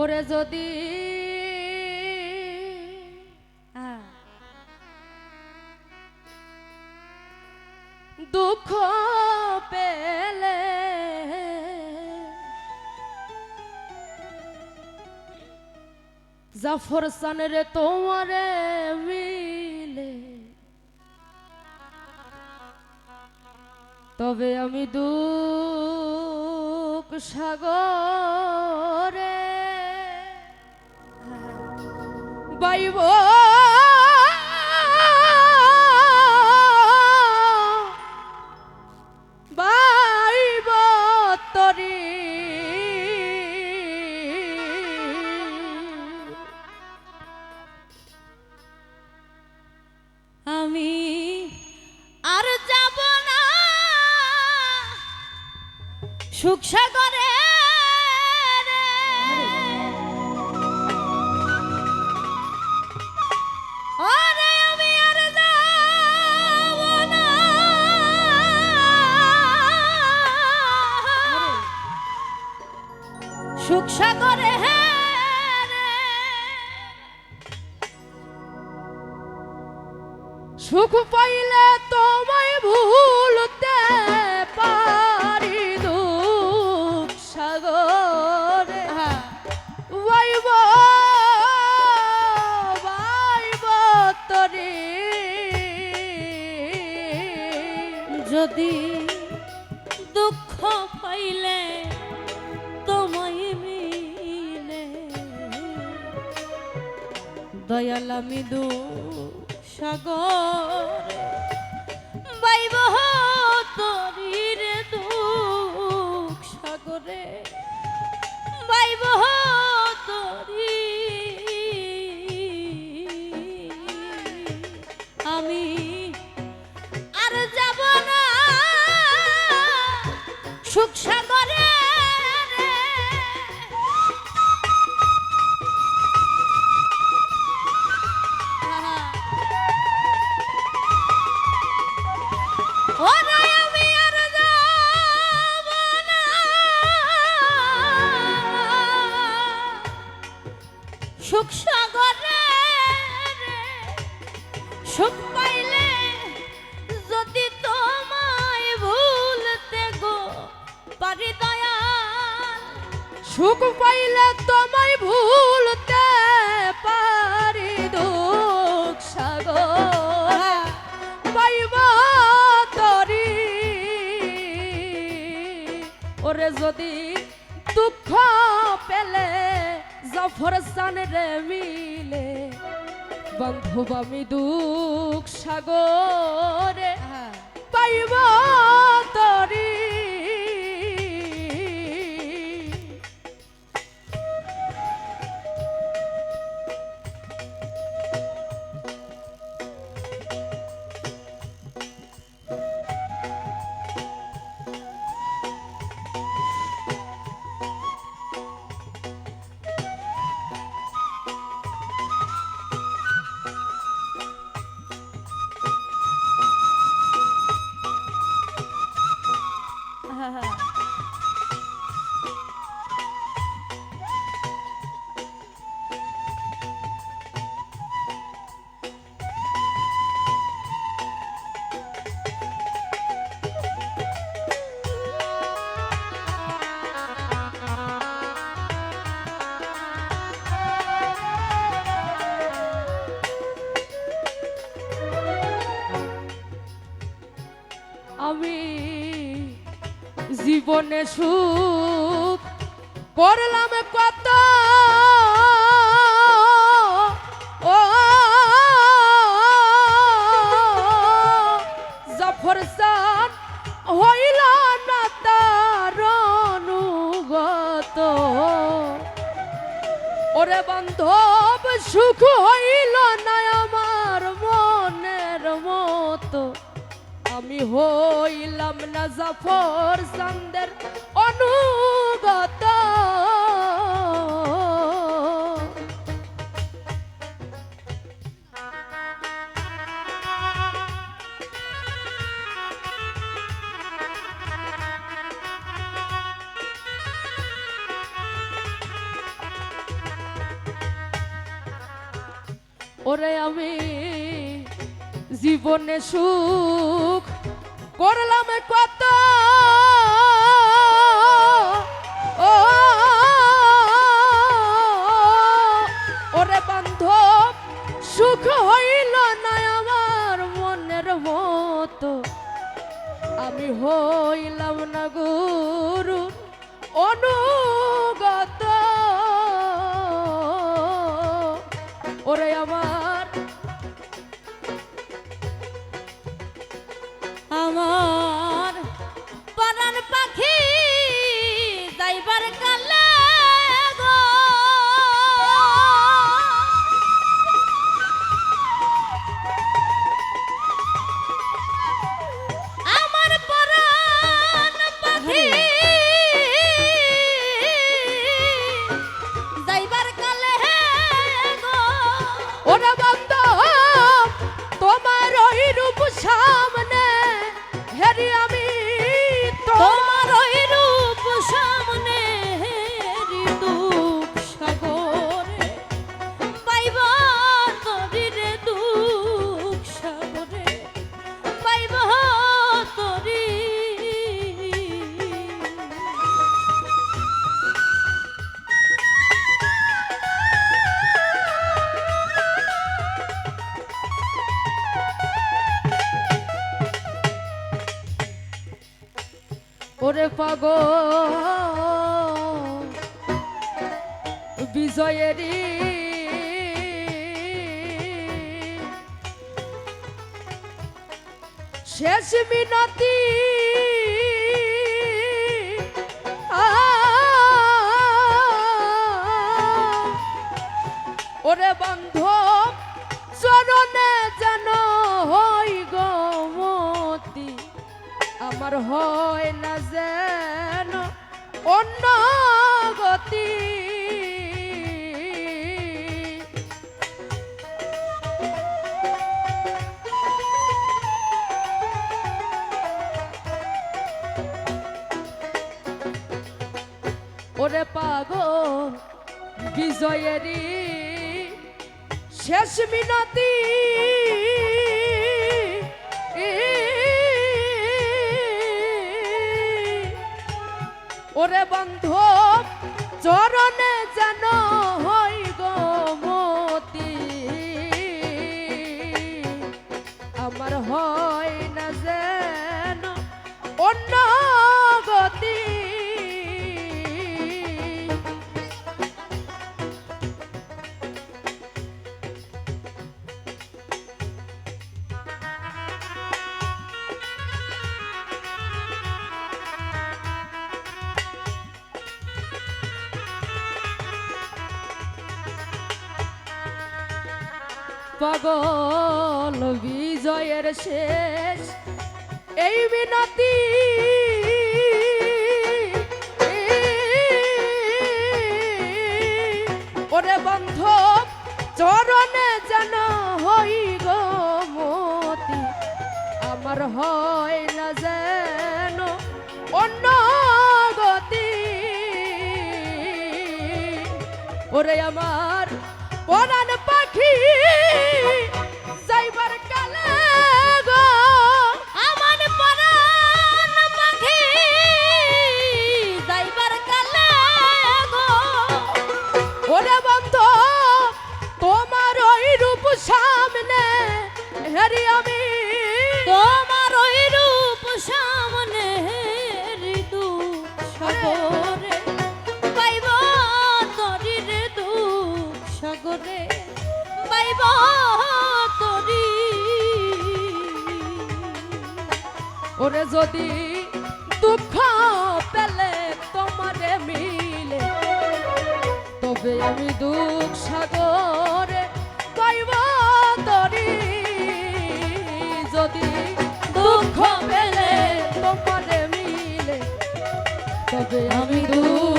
ওরে যদি দুঃখ পেলে জাফর সানের তোমারে মিলে। তবে আমি দুঃখ সাগরে বাইব বাইব তরি। আমি আর যাব না। সুখ সাগরে সুখ সাগরে। সুখ পাইলে তোমায় ভুলতে পারি দুঃখ সাগরে বাইব বাইব তরি যদি আমি দু সাগরে বাইব তরির দুঃখ সাগরে বাইব তরি। আমি আর যাব না সুখ সাগরে সুখ সাগরে সুখ পাইলে যদি তোমায় ভুলতে গো পারি দয়াল, সুখ পাইলে তোমায় ভুলতে পারি দুঃখ সাগরে। পাইব তরি। ওরে যদি জফর রে মিলে বন্ধু বামি দুঃখ সাগরে। জীবনে সুখ করলাম কত। হইল না তার অনুগত। ওরে বান্ধব সুখ হইল না আমি হইলাম না জাফর সান্দের অনুগত। ওরে আমি জীবনে সুখ করলাম কত? ওরে বান্ধব, সুখ হইল না আমার মনের মতো। আমি হইলাম না গুরু অনুগত আমার ওরে পাগ বিজয়েরই শেষ মিনতি। ওরে বান্ধব চরণে যেন হই আমার হয় না যেন অন্য গতি। ওরে পাগল বিজয়েরই শেষ মিনতি। ওরে বন্ধ চরণে যেন হই গমতি আমার হয় পাগল, বিজয়ের শেষ। এই বিনতি ওরে বন্ধ, চরণে যেন হই গো মতি, আমার হয় না যেন অন্য গতি। ওরে আমার পরাণ সামনে হেরি আমি। তোমার ওই রূপ সামনে ওরে যদি দুঃখ পেলে তোমারে মিলে, তবে আমি দুঃখ সাগরে পাইব তরি। যদি দুঃখ পেলে তোমারে মিলে, তবে আমি দুঃখ